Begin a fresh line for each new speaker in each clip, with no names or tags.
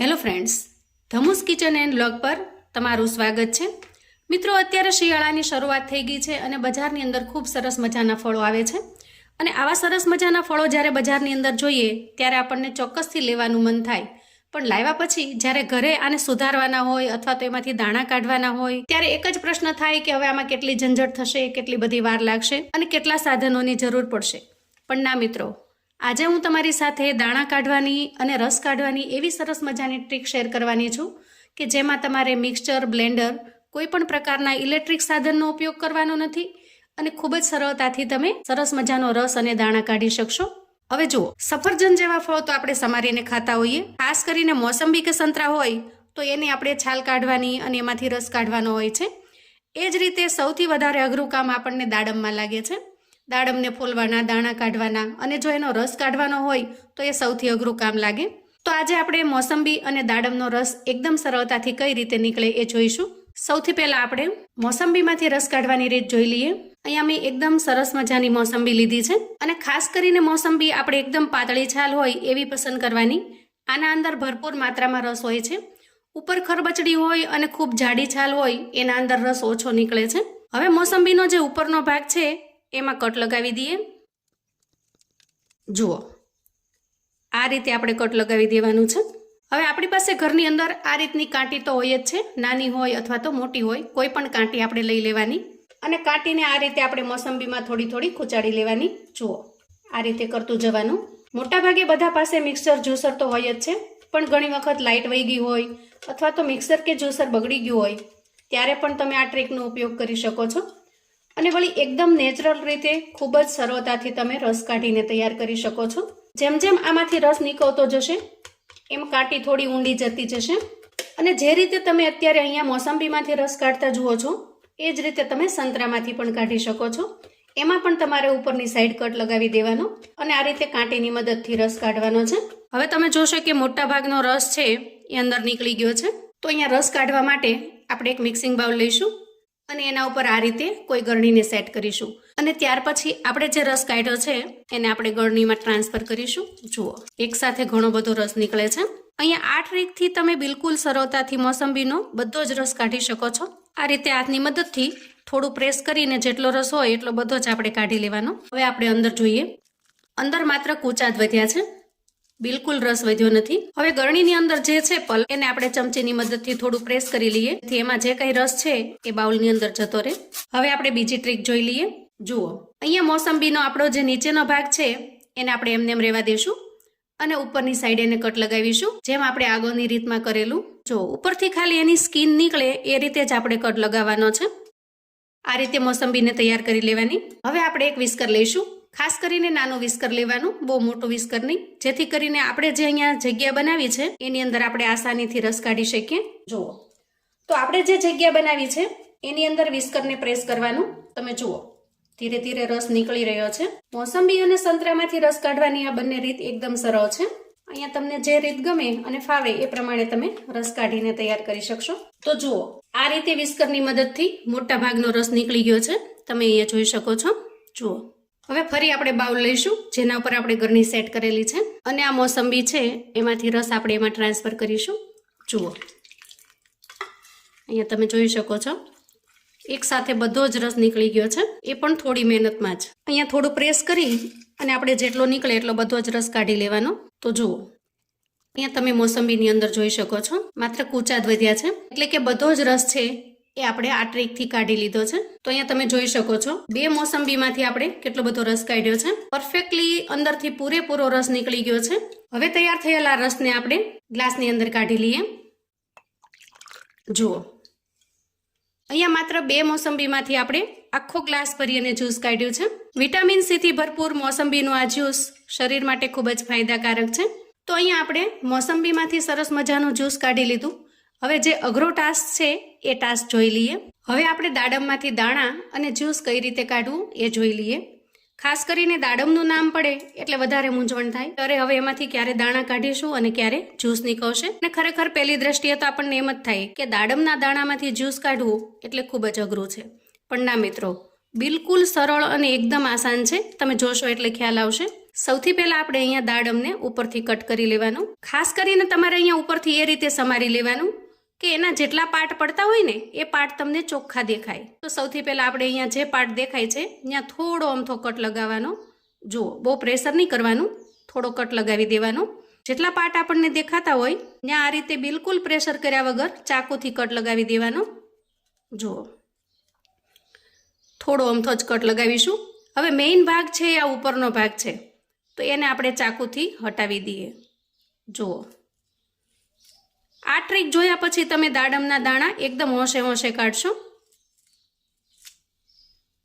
Hello friends ધમુસ kitchen and blog પર તમારું સ્વાગત છે. મિત્રો, અત્યારે શિયાળાની શરૂઆત થઈ ગઈ છે અને બજારની અંદર ખૂબ સરસ મજાના ફળો આવે છે. અને આવા સરસ મજાના ફળો જ્યારે બજારની અંદર જોઈએ, ત્યારે આપણને ચોક્કસથી લેવાનું મન થાય. પણ લાવ્યા પછી, જ્યારે ઘરે આને સુધારવાના હોય અથવા તો એમાંથી દાણા કાઢવાના હોય, ત્યારે એક જ પ્રશ્ન થાય કે હવે આમાં કેટલી ઝંઝટ થશે, કેટલી બધી વાર લાગશે અને કેટલા સાધનોની જરૂર પડશે. પણ ના, મિત્રો આજે હું તમારી સાથે દાણા કાઢવાની અને રસ કાઢવાની એવી સરસ મજાની ટ્રીક શેર કરવાની છું કે જેમાં તમારે મિક્સચર બ્લેન્ડર કોઈ પણ પ્રકારના ઇલેક્ટ્રિક સાધનનો ઉપયોગ કરવાનો નથી અને ખૂબ જ સરળતાથી તમે સરસ મજાનો રસ અને દાણા કાઢી શકશો. હવે જુઓ, સફરજન જેવા ફળ તો આપણે સમારીને ખાતા હોઈએ. ખાસ કરીને મોસંબી કે સંતરા હોય તો એની આપણે છાલ કાઢવાની અને એમાંથી રસ કાઢવાનો હોય છે. એ જ રીતે સૌથી વધારે અઘરું કામ આપણને દાડમમાં લાગે છે. દાડમને ફોલવાના, દાણા કાઢવાના અને જો એનો રસ કાઢવાનો હોય તો એ સૌથી અઘરું કામ લાગે. તો આજે આપણે મોસંબી અને દાડમનો રસ એકદમ સરળતાથી કઈ રીતે નીકળે એ જોઈશું. સૌથી પહેલા આપણે મોસંબીમાંથી રસ કાઢવાની રીત જોઈ લઈએ. અહીંયા મેં એકદમ સરસ મજાની મોસંબી લીધી છે અને ખાસ કરીને મોસંબી આપણે એકદમ પાતળી છાલ હોય એવી પસંદ કરવાની. આના અંદર ભરપૂર માત્રામાં રસ હોય છે. ઉપર ખરબચડી હોય અને ખૂબ જાડી છાલ હોય એના અંદર રસ ઓછો નીકળે છે. હવે મોસંબીનો જે ઉપરનો ભાગ છે એમાં કટ લગાવી દઈએ. જુઓ. આ રીતે આપણે કટ લગાવી દેવાનું છે. હવે આપણી પાસે ઘરની અંદર આ રીતની કાંટી તો હોય જ છે. નાની હોય અથવા તો મોટી હોય, કોઈ પણ કાંટી આપણે લઈ લેવાની. અને કાંટીને આ રીતે આપણે મોસંબીમાં થોડી થોડી ખૂંચાડી લેવાની. જુઓ. આ રીતે કરતું જવાનું. મોટાભાગે બધા પાસે મિક્સર જ્યુસર તો હોય જ છે. પણ ઘણી વખત લાઇટ વહી ગઈ હોય અથવા તો મિક્સર કે જ્યુસર બગડી ગયું હોય, ત્યારે પણ તમે આ ટ્રીકનો ઉપયોગ કરી શકો છો. અને વળી એકદમ નેચરલ રીતે ખૂબ જ સરળતાથી તમે રસ કાઢીને તૈયાર કરી શકો છો. જેમ જેમ આમાંથી રસ નીકળતો જશે, એમ કાંટી થોડી ઊંડી જતી જશે. અને જે રીતે તમે અત્યારે અહીંયા મોસંબીમાંથી રસ કાઢતા જુઓ છો, એ જ રીતે તમે સંતરામાંથી પણ કાઢી શકો છો. એમાં પણ તમારે ઉપરની સાઈડ કટ લગાવી દેવાનો અને આ રીતે કાંટીની મદદથી રસ કાઢવાનો છે. હવે તમે જોશો કે મોટા ભાગનો રસ છે એ અંદર નીકળી ગયો છે. તો અહીંયા રસ કાઢવા માટે આપણે એક મિક્સિંગ બાઉલ લઈશું. અને એના ઉપર આ રીતે કોઈ ગરણીને સેટ કરીશું. અને ત્યાર પછી આપણે જે રસ કાઢ્યો છે, એને આપણે ગરણીમાં ટ્રાન્સફર કરીશું. જુઓ એકસાથે ઘણો બધો રસ નીકળે છે. અહીંયા આ ટ્રીકથી તમે બિલકુલ સરળતાથી મોસંબીનો બધો જ રસ કાઢી શકો છો. આ રીતે હાથની મદદથી થોડું પ્રેસ કરીને જેટલો રસ હોય એટલો બધો જ આપણે કાઢી લેવાનો. હવે આપણે અંદર જોઈએ. અંદર માત્ર કૂચા વધ્યા છે. બિલકુલ રસ વધ્યો નથી. હવે ગરણીની અંદર જે છે પલ, એને આપણે ચમચીની મદદથી થોડું પ્રેસ કરી લઈએ. એમાં જે કઈ રસ છે, એ બાઉલની અંદર જતો રહે. હવે આપણે બીજી ટ્રીક જોઈ લઈએ. જુઓ, અહીંયા મોસંબીનો આપણો જે નીચેનો ભાગ છે, એને આપણે એમને એમ રહેવા દેશું. અને ઉપરની સાઈડ એને કટ લગાવીશું. જેમ આપણે આગળની રીતમાં કરેલું. જો, ઉપરથી ખાલી એની સ્કીન નીકળે, એ રીતે જ આપણે કટ લગાવવાનો છે. આ રીતે મોસંબીને તૈયાર કરી લેવાની. હવે આપણે એક વિસ્કર લઈશું. ખાસ કરીને નાનો વિસ્કર લેવાનું, બહુ મોટું વિસ્કર નહીં. જેથી કરીને આપણે જે અહીંયા જગ્યા બનાવી છે, એની અંદર આપણે આસાનીથી રસ કાઢી શકીએ. જુઓ. તો આપણે જે જગ્યા બનાવી છે, એની અંદર વિસ્કરને પ્રેસ કરવાનું. તમે જુઓ. ધીરે ધીરે રસ નીકળી રહ્યો છે. મોસંબી અને સંતરામાંથી રસ કાઢવાની આ બંને રીત એકદમ સરળ છે. અહીંયા તમને જે રીત ગમે અને ફાવે એ પ્રમાણે તમે રસ કાઢીને તૈયાર કરી શકશો. તો જુઓ. આ રીતે વિસ્કરની મદદથી મોટા ભાગનો રસ નીકળી ગયો છે. તમે એ જોઈ શકો છો. જુઓ. હવે ફરી આપણે બાઉલ લઈશું, જેના ઉપર આપણે ગરણી સેટ કરેલી છે. અને આ મોસંબી છે, એમાંથી રસ આપણે એમાં ટ્રાન્સફર કરીશું. જુઓ. અહીંયા તમે જોઈ શકો છો. એક સાથે બધો જ રસ નીકળી ગયો છે. એ પણ થોડી મહેનતમાં જ. અહીંયા થોડું પ્રેસ કરી અને આપણે જેટલો નીકળે એટલો બધો જ રસ કાઢી લેવાનો. તો જુઓ. અહીંયા તમે મોસંબીની અંદર જોઈ શકો છો. માત્ર કૂચા જ છે. એટલે કે બધો જ રસ છે એ આપણે આ ટ્રીકથી કાઢી લીધો છે. તો અહીંયા તમે જોઈ શકો છો, બે મોસંબીમાંથી આપણે કેટલો બધો રસ કાઢ્યો છે. પરફેક્ટલી અંદરથી પૂરેપૂરો રસ નીકળી ગયો છે. હવે તૈયાર થયેલા રસને આપણે ગ્લાસની અંદર કાઢી લઈએ. જુઓ. અહીંયા માત્ર બે મોસંબીમાંથી આપણે આખો ગ્લાસ ભરી અને જ્યુસ કાઢ્યું છે. વિટામિન સીથી ભરપૂર મોસંબીનું આ જ્યુસ શરીર માટે ખૂબ જ ફાયદાકારક છે. તો અહીંયા આપણે મોસંબીમાંથી સરસ મજાનું જ્યુસ કાઢી લીધું. હવે જે અઘરો ટાસ્ક છે, એ ટાસ્ક જોઈ લઈએ. હવે આપણે દાડમમાંથી દાણા અને જ્યુસ કઈ રીતે કાઢવું, એ જોઈ લઈએ. ખાસ કરીને દાડમનું નામ પડે, એટલે વધારે મૂંઝવણ થાય. ત્યારે હવે એમાંથી ક્યારે દાણા કાઢીશું અને ક્યારે જ્યુસ નીકળશે? અને ખરેખર પહેલી દ્રષ્ટિએ તો આપણને એમ જ થાય કે દાડમના દાણામાંથી જ્યુસ કાઢવું, એટલે ખૂબ જ અઘરું છે. પણ ના મિત્રો, બિલકુલ સરળ અને એકદમ આસાન છે. તમે જોશો એટલે ખ્યાલ આવશે. સૌથી પહેલા આપણે અહીંયા દાડમને ઉપરથી કટ કરી લેવાનું. ખાસ કરીને તમારે અહીંયા ઉપરથી એ રીતે સમારી લેવાનું. કે એના જેટલા પાર્ટ પડતા હોય ને, એ પાર્ટ તમને ચોખ્ખા દેખાય. તો સૌથી પહેલા આપણે અહીંયા જે પાર્ટ દેખાય છે, ત્યાં થોડો અમથો કટ લગાવવાનો. જુઓ, બહુ પ્રેશર નહીં કરવાનું, થોડો કટ લગાવી દેવાનો. જેટલા પાર્ટ આપણને દેખાતા હોય, ત્યાં આ રીતે બિલકુલ પ્રેશર કર્યા વગર ચાકુથી કટ લગાવી દેવાનો. જુઓ. થોડો અમથો જ કટ લગાવીશું. હવે મેઇન ભાગ છે, આ ઉપરનો ભાગ છે. તો એને આપણે ચાકુથી હટાવી દઈએ. જુઓ. આ ટ્રીક જોયા પછી તમે દાડમના દાણા એકદમ હોંશે હોંશે કાઢશો.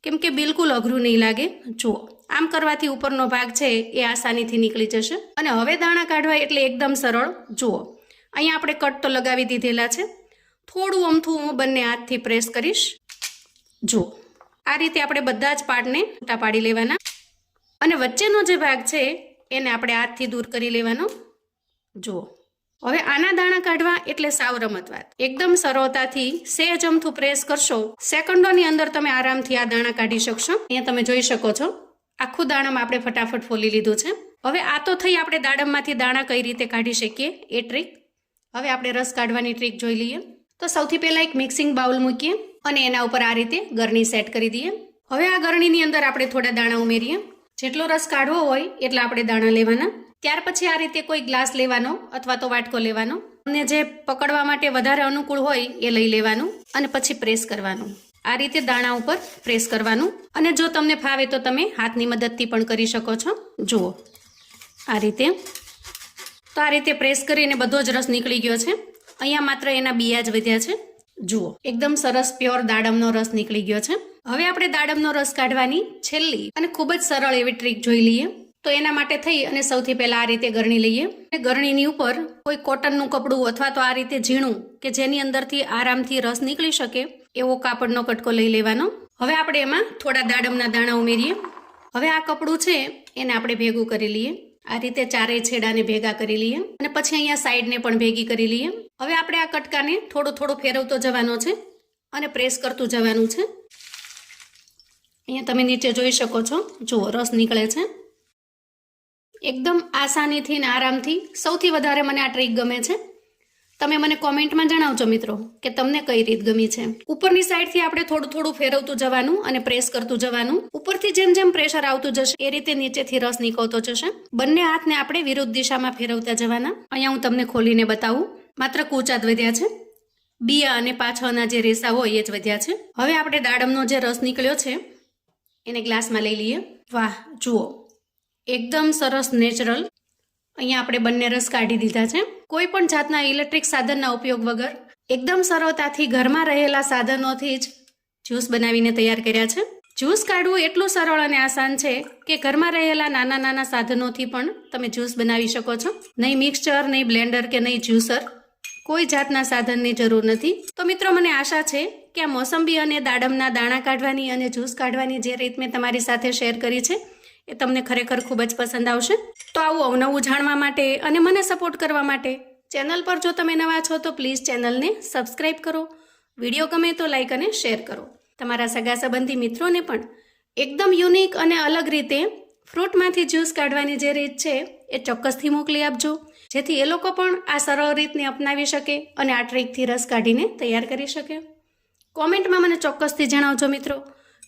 કેમ કે બિલકુલ અઘરું નહીં લાગે. જુઓ, આમ કરવાથી ઉપરનો ભાગ છે એ આસાનીથી નીકળી જશે. અને હવે દાણા કાઢવા એટલે એકદમ સરળ. જુઓ, અહીંયા આપણે કટ તો લગાવી દીધેલા છે. થોડું અમથું હું બંને હાથથી પ્રેસ કરીશ. જુઓ, આ રીતે આપણે બધા જ પાર્ટને છૂટા પાડી લેવાના. અને વચ્ચેનો જે ભાગ છે એને આપણે હાથથી દૂર કરી લેવાનો. જુઓ હવે આના દાણા કાઢવા એટલે સાવ રમતવાત એકદમ સરળતાથી સેજ અમથું પ્રેસ કરશો. સેકન્ડોની અંદર તમે આરામથી આ દાણા કાઢી શકશો. અહીંયા તમે જોઈ શકો છો. આખું દાણમ આપણે ફટાફટ ફોલી લીધું છે. હવે આ તો થઈ આપણે દાડમમાંથી દાણા કઈ રીતે કાઢી શકીએ? એ ટ્રીક. હવે આપણે રસ કાઢવાની ટ્રીક જોઈ લઈએ. તો સૌથી પહેલાં એક મિક્સિંગ બાઉલ મૂકીએ અને એના ઉપર આ રીતે ગરણી સેટ કરી દઈએ. હવે આ ગરણીની અંદર આપણે થોડા દાણા ઉમેરીએ. જેટલો રસ કાઢવો હોય એટલા આપણે દાણા લેવાના. ત્યાર પછી આ રીતે કોઈ ગ્લાસ લેવાનો અથવા તો વાટકો લેવાનો. અને જે પકડવા માટે વધારે અનુકૂળ હોય એ લઈ લેવાનું અને પછી પ્રેસ કરવાનું. આ રીતે દાણા ઉપર પ્રેસ કરવાનું. અને જો તમને ફાવે તો તમે હાથની મદદથી પણ કરી શકો છો. જુઓ. આ રીતે. તો આ રીતે પ્રેસ કરીને બધો જ રસ નીકળી ગયો છે. અહીંયા માત્ર એના બિયા જ વધ્યા છે. જુઓ. એકદમ સરસ પ્યોર દાડમનો રસ નીકળી ગયો છે. હવે આપણે દાડમનો રસ કાઢવાની છેલ્લી અને ખૂબ જ સરળ એવી ટ્રીક જોઈ લઈએ. તો એના માટે થઈ અને સૌથી પહેલા આ રીતે ગરણી લઈએ. અને ગરણીની ઉપર કોઈ કોટનનું કપડું અથવા તો આ રીતે ઝીણું કે જેની અંદરથી આરામથી રસ નીકળી શકે, એવો કાપડનો કટકો લઈ લેવાનો. હવે આપણે એમાં થોડા દાડમના દાણા ઉમેરીએ. હવે આ કપડું છે, એને આપણે ભેગું કરી લઈએ. આ રીતે ચારેય છેડાને ભેગા કરી લઈએ અને પછી અહીંયા સાઈડને પણ ભેગી કરી લઈએ. હવે આપણે આ કટકાને થોડો થોડો ફેરવતો જવાનો છે અને પ્રેસ કરતું જવાનું છે. અહીંયા તમે નીચે જોઈ શકો છો. જુઓ, રસ નીકળે છે. એકદમ આસાનીથી ને આરામથી સૌથી વધારે મને આ ટ્રીક ગમે છે. તમે મને કોમેન્ટમાં જણાવજો મિત્રો કે તમને કઈ રીત ગમી છે. ઉપરની સાઈડથી આપણે થોડું થોડું ફેરવતું જવાનું અને પ્રેસ કરતું જવાનું. ઉપરથી જેમ જેમ પ્રેશર આવતું જશે એ રીતે નીચેથી રસ નીકળતો જશે. બંને હાથને આપણે વિરુદ્ધ દિશામાં ફેરવતા જવાના. અહીંયા હું તમને ખોલીને બતાવું. માત્ર કૂચા વધ્યા છે. બિયા અને પાછળના જે રેસા હોય એ જ વધ્યા છે. હવે આપણે દાડમનો જે રસ નીકળ્યો છે, એને ગ્લાસમાં લઈ લઈએ. વાહ, જુઓ. એકદમ સરસ નેચરલ. અહીંયા આપણે બંને રસ કાઢી દીધા છે. કોઈ પણ જાતના ઇલેક્ટ્રિક સાધનના ઉપયોગ વગર એકદમ સરળતાથી ઘરમાં રહેલા સાધનોથી જ જ્યુસ બનાવીને તૈયાર કર્યા છે. જ્યુસ કાઢવું એટલું સરળ અને આસાન છે કે ઘરમાં રહેલા નાના નાના સાધનોથી પણ તમે જ્યુસ બનાવી શકો છો. નહીં મિક્સચર નહીં બ્લેન્ડર કે નહીં જ્યુસર કોઈ જાતના સાધનની જરૂર નથી. તો મિત્રો, મને આશા છે કે આ મોસંબી અને દાડમના દાણા કાઢવાની અને જ્યુસ કાઢવાની જે રીત મેં તમારી સાથે શેર કરી છે એ તમને ખરેખર ખૂબ જ પસંદ આવશે? તો આવું અવનવું જાણવા માટે અને મને સપોર્ટ કરવા માટે ચેનલ પર જો તમે નવા છો તો પ્લીઝ ચેનલને સબસ્ક્રાઈબ કરો. વીડિયો ગમે તો લાઈક અને શેર કરો. તમારા સગા સંબંધી મિત્રોને પણ એકદમ યુનિક અને અલગ રીતે ફ્રૂટમાંથી જ્યુસ કાઢવાની જે રીત છે એ ચોક્કસથી મોકલી આપજો. જેથી એ લોકો પણ આ સરળ રીતને અપનાવી શકે અને આ ટ્રીકથી રસ કાઢીને તૈયાર કરી શકે. કોમેન્ટમાં મને ચોક્કસથી જણાવજો મિત્રો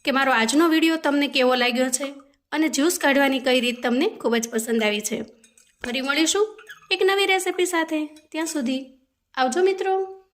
કે મારો આજનો વીડિયો તમને કેવો લાગ્યો છે? અને જ્યુસ કાઢવાની કઈ રીત તમને ખૂબ જ પસંદ આવી છે. ફરી મળીશું એક નવી રેસિપી સાથે. ત્યાં સુધી આવજો મિત્રો.